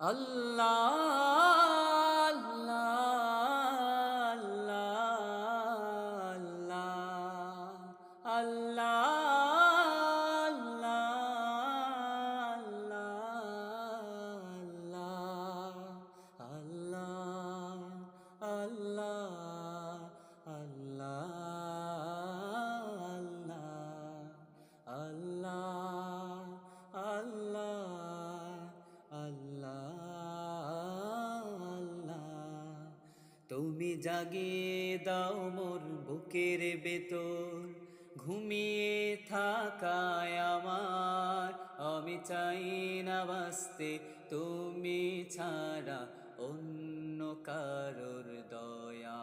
আল্লাহ তুমি জাগিয়ে দাও মোর বুকের বেতর ঘুমিয়ে থাকায় আমার, আমি চাই না বাঁচতে। তুমি ছাড়া অন্য কারোর দয়া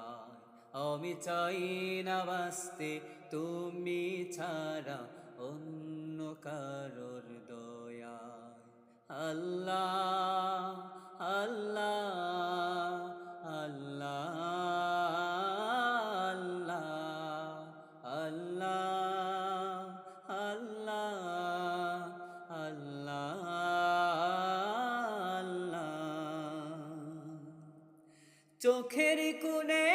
আমি চাই না বাঁচতে, তুমি ছাড়া অন্য কারোর দয়া আল্লাহ চোখের কুনে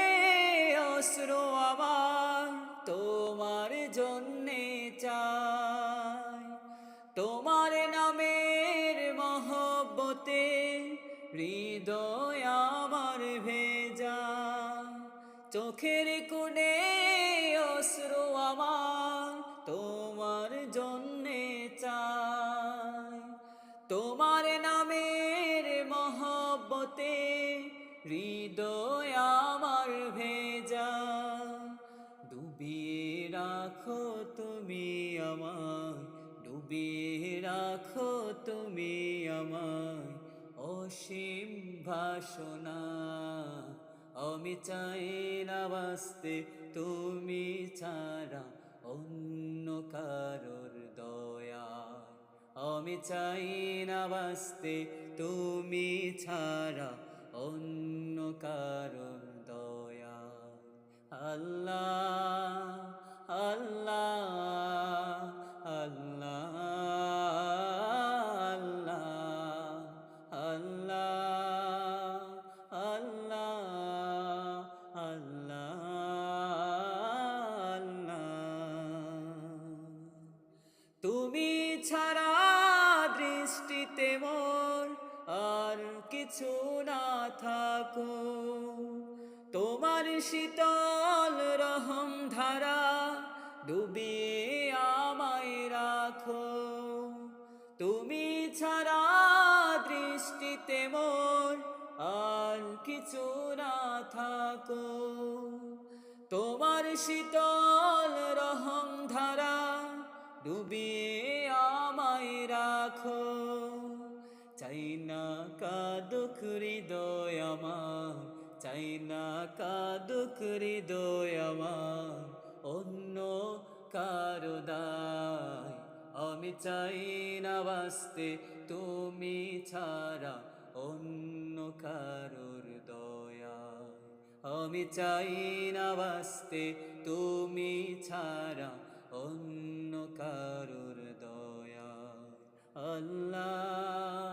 অশ্র আমার তোমার জন্যে চাই। তোমার নামের মহব্বতে হৃদয় আমার ভেজা। চোখের কোণে হৃদয় আমার ভেজা, ডুবিয়ে রাখো তুমি আমার ডুবিয়ে রাখো তুমি আমার অসীম ভাষণা আমি চাই না বাঁচতে তুমি ছাড়া অন্য কারোর দয়া আমি চাই না বাঁচতে তুমি ছাড়া অন্য কারও দয়া। আল্লাহ আল্লাহ আল্লাহ আল্লাহ। কিছু না থাকো তোমার শীতল রহম ধারা ডুবিয়ে আমায় রাখো। তুমি ছাড়া দৃষ্টিতে মোর আর কিছু না থাকো তোমার শীতল রহম ধারা ডুবিয়ে আমায় রাখো। চাই না কাদুক হৃদয় আমার, চাই না কাদুক হৃদয় আমার, অন্য কারও দায়। আমি চাই না বাঁচতে, তুমি ছাড়া অন্য কারোর দয়া আমি চাই না বাঁচতে, তুমি ছাড়া অন্য কারোর দয়া আল্লাহ